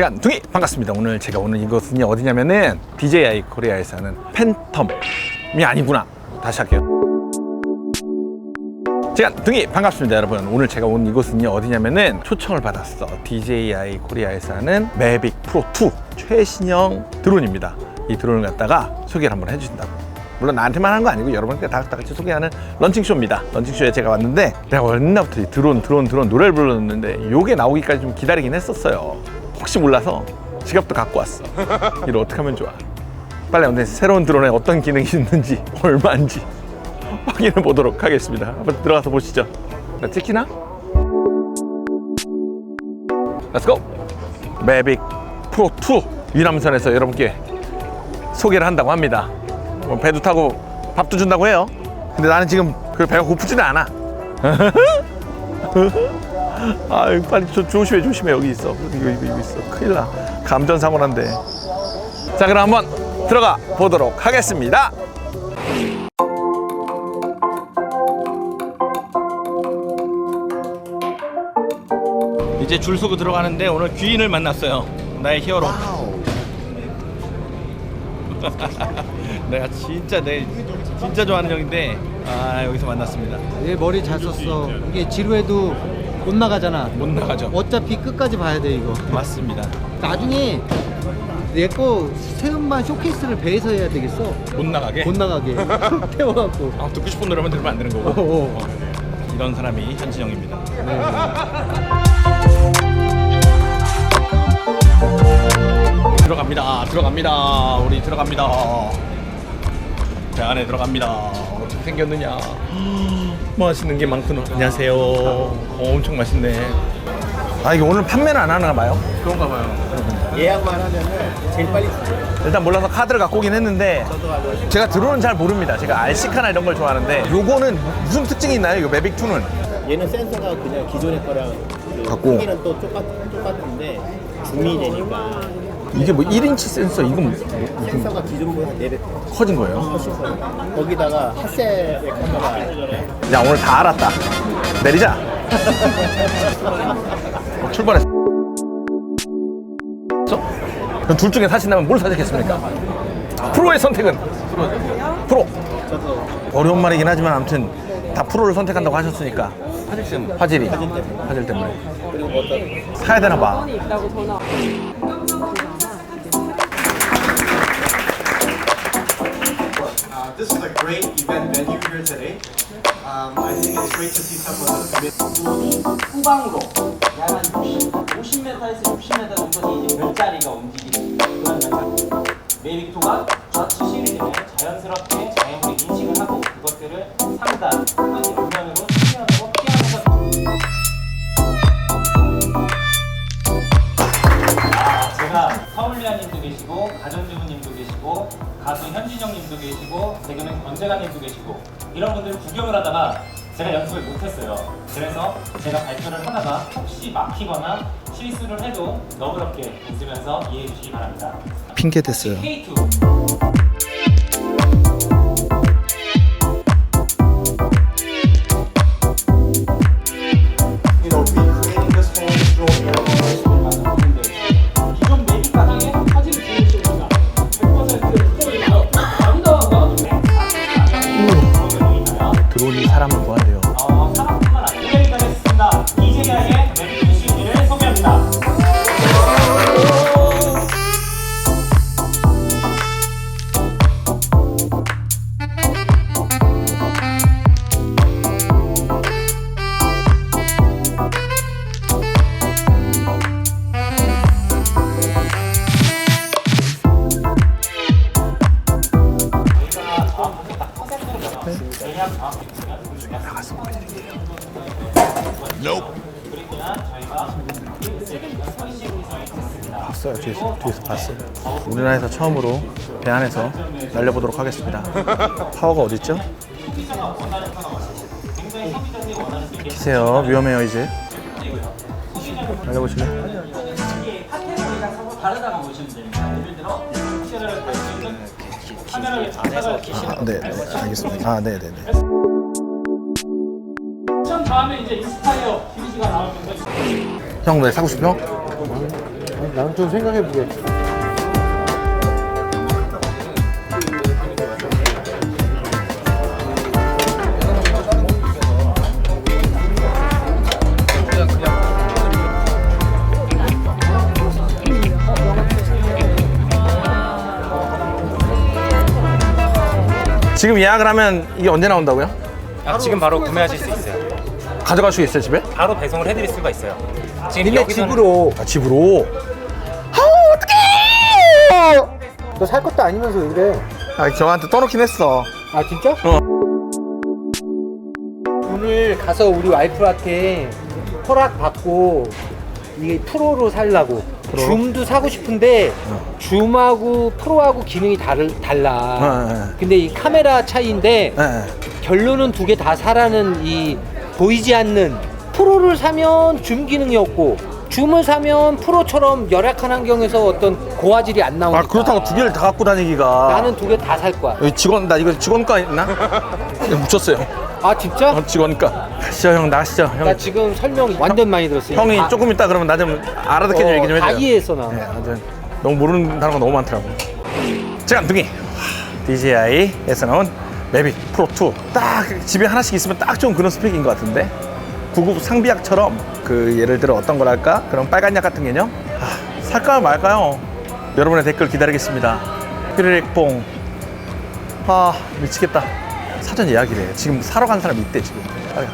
깐둥이 반갑습니다. 오늘 제가 오는 이곳은 어디냐면은 DJI 코리아에서 하는 팬텀이 아니구나. 다시 할게요. 깐둥이 반갑습니다, 여러분. 오늘 제가 온 이곳은 어디냐면은 초청을 받았어. DJI 코리아에서 하는 매빅 프로 2 최신형 드론입니다. 이 드론을 갖다가 소개를 한번 해주신다고. 물론 나한테만 하는 거 아니고 여러분께 다, 다 같이 소개하는 런칭쇼입니다. 런칭쇼에 제가 왔는데 내가 옛날부터 이 드론, 드론, 드론 노래를 불렀는데 요게 나오기까지 좀 기다리긴 했었어요. 혹시 몰라서 지갑도 갖고 왔어. 이걸 어떻게 하면 좋아? 빨리 오늘 새로운 드론에 어떤 기능이 있는지 얼마인지 확인해 보도록 하겠습니다. 한번 들어가서 보시죠. 나 찍히나? 렛츠고! 매빅 프로 2 위남선에서 여러분께 소개를 한다고 합니다. 뭐 배도 타고 밥도 준다고 해요. 근데 나는 지금 그 배가 고프지는 않아. 아유 빨리 조, 조심해 조심해. 여기 있어. 이거 이거, 이거 있어. 큰일 나. 감전 사고 난대 자 그럼 한번 들어가 보도록 하겠습니다. 이제 줄 서고 들어가는데 오늘 귀인을 만났어요. 나의 히어로. 내가 진짜 내 진짜 좋아하는 형인데 아 여기서 만났습니다. 얘 머리 잘 썼어. 이게 지루해도 못 나가잖아. 못 나가죠. 어차피 끝까지 봐야 돼 이거. 맞습니다. 나중에 내거 새음반 쇼케이스를 배에서 해야 되겠어. 못 나가게? 못 나가게. 태워갖고. 아, 듣고 싶은 노래만 들으면 안 되는 어, 거고? 어. 이런 사람이 현진영입니다. 들어갑니다. 아, 들어갑니다. 우리 들어갑니다 배 안에 들어갑니다 어떻게 생겼느냐 맛있는 게 많구나 안녕하세요 어, 엄청 맛있네 아 이게 오늘 판매는 안 하나 봐요? 그런가 봐요. 예약만 하면은 제일 빨리 주죠. 일단 몰라서 카드를 갖고 오긴 했는데 제가 드론은 잘 모릅니다 제가 RC카나 이런 걸 좋아하는데 요거는 무슨 특징이 있나요? 이거 매빅 2는 얘는 센서가 그냥 기존의 거랑 그 같고. 크기는 또 똑같, 똑같은데 줌이 되니까 이게 뭐 1인치 센서 이건 뭐 센서가 기존보다 4배 커진 거예요? 훨씬 커요. 거기다가 핫셀의 카메라 야 오늘 다 알았다. 내리자. 어, 출발했어. 그럼 둘 중에 사신다면 뭘 사겠습니까? 프로의 선택은? 프로. 어려운 말이긴 하지만 아무튼 다 프로를 선택한다고 하셨으니까. 화질이. 화질 때문에. 그리고 뭐 어떤 사야 되나 봐. Uh, this is a great event venue here today. Um, I think it's great to see some of the community. 후방으로 약 한 60, 50m에서 60m 정도 이제 별자리가 움직이는 그런 장면. 메이빅2가 좌측실이 되면 자연스럽게 자연의 인식을 하고 그것들을 상단 또는 음면으 서울리아님도 계시고 가전주부님도 계시고 가수 현진영님도 계시고 개그맨 권재관님도 계시고 이런 분들 구경을 하다가 제가 연습을 못했어요. 그래서 제가 발표를 하다가 혹시 막히거나 실수를 해도 너그럽게 웃으면서 이해해 주시기 바랍니다. 핑계 됐어요 K2 You know, recreating this whole drone 봤어요. 뒤에서, 뒤에서 봤어요. 우리나라에서 처음으로 배 안에서 날려보도록 하겠습니다. 파워가 어딨죠? 키세요. 위험해요 이제. 날려보실래요? 다르다고 보시면 됩니다. 예를 들어 시야를 볼수 있는 카메라를 안에서 아, 네, 네. 알겠습니다. 아 네 네네. 시험 다음에 이제 인스파이어 시리즈가 건데 형왜 사고 싶어? 나는 좀 생각해보게. 지금 예약을 하면 이게 언제 나온다고요? 아, 지금 바로 구매하실 수 있어요. 가져갈 수 있어요 집에? 바로 배송을 해드릴 수가 있어요. 지금 니네 여기서는- 집으로. 아 집으로? 너살 것도 아니면서 왜 이래? 아 저한테 떠놓긴 했어 아 진짜? 어. 오늘 가서 우리 와이프한테 허락 받고 이게 프로로 살라고 줌도 사고 싶은데 줌하고 프로하고 기능이 다를, 달라 어, 어. 근데 이 카메라 차이인데 네. 결론은 두 개 다 사라는 이 보이지 않는 프로를 사면 줌 기능이 없고 줌을 사면 프로처럼 열악한 환경에서 어떤 고화질이 안 나오니까. 아 그렇다고 두 개를 다 갖고 다니기가. 나는 두 개 다 살 거야. 여기 직원 나 이거 직원가 있나? 묻혔어요. 아 진짜? 어, 직원가 가시죠 형 나가시죠 형. 나 지금 설명 완전 많이 들었어 형이 다- 조금 있다 그러면 나 좀 알아듣게 좀 어, 얘기 좀다 해줘요. 이해했어 나. 네, 아무튼 너무 모르는 단어가 너무 많더라고. 제간둥이 DJI에서 나온 매빅 프로 2. 딱 집에 하나씩 있으면 딱 좋은 그런 스펙인 것 같은데. 구급 상비약처럼 그 예를 들어 어떤 거랄까 그런 빨간 약 같은 개념. 아, 살까요 말까요? 여러분의 댓글 기다리겠습니다. 피르렉뽕. 아 미치겠다. 사전 예약이래. 지금 사러 간 사람 있대 지금. 빨리